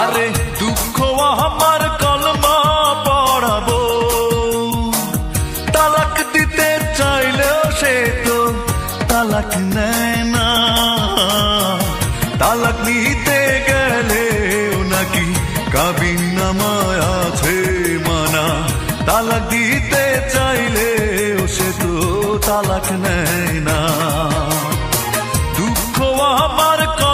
আরে দুঃখ আমার কলমা পড়াবো। তালাক দিতে চাইলেও সে তো তালাক নেয় না। তালাক নিতে গেলেও নাকি কাবিন নামায় আছে মানা। তালাক দিতে চাইলে সে তো তালাক নেয় না। দুঃখ আমার কল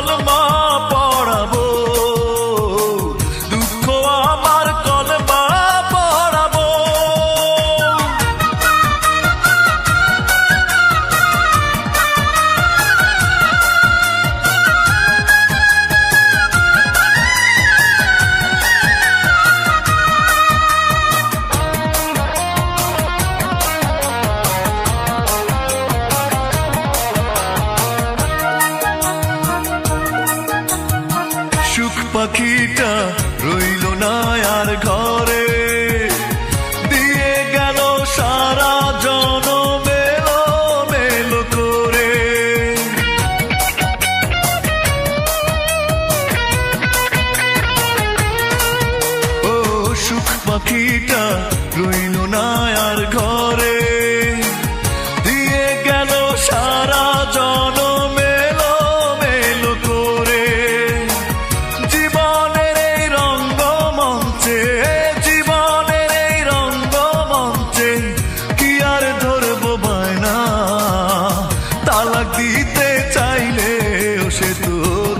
পাখি তালাক দিতে চাইলে সে তো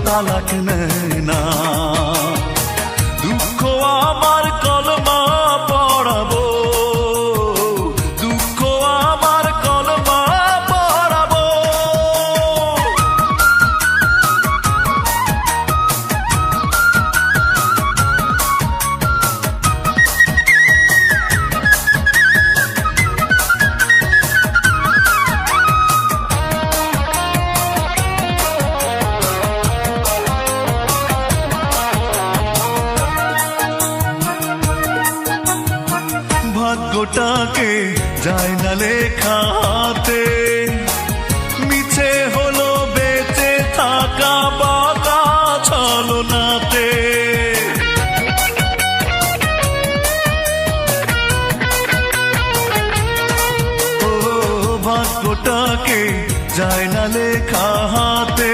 তালাক নেয় না। ভাগ্যটাকে যায় না লেখা হাতে। মিছে হলো বেঁচে থাকা বাকা ছলনাতে। ও ভাগ্যটাকে যায় না লেখা হাতে।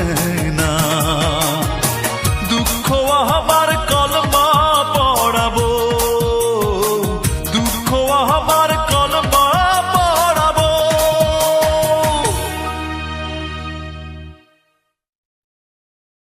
মানা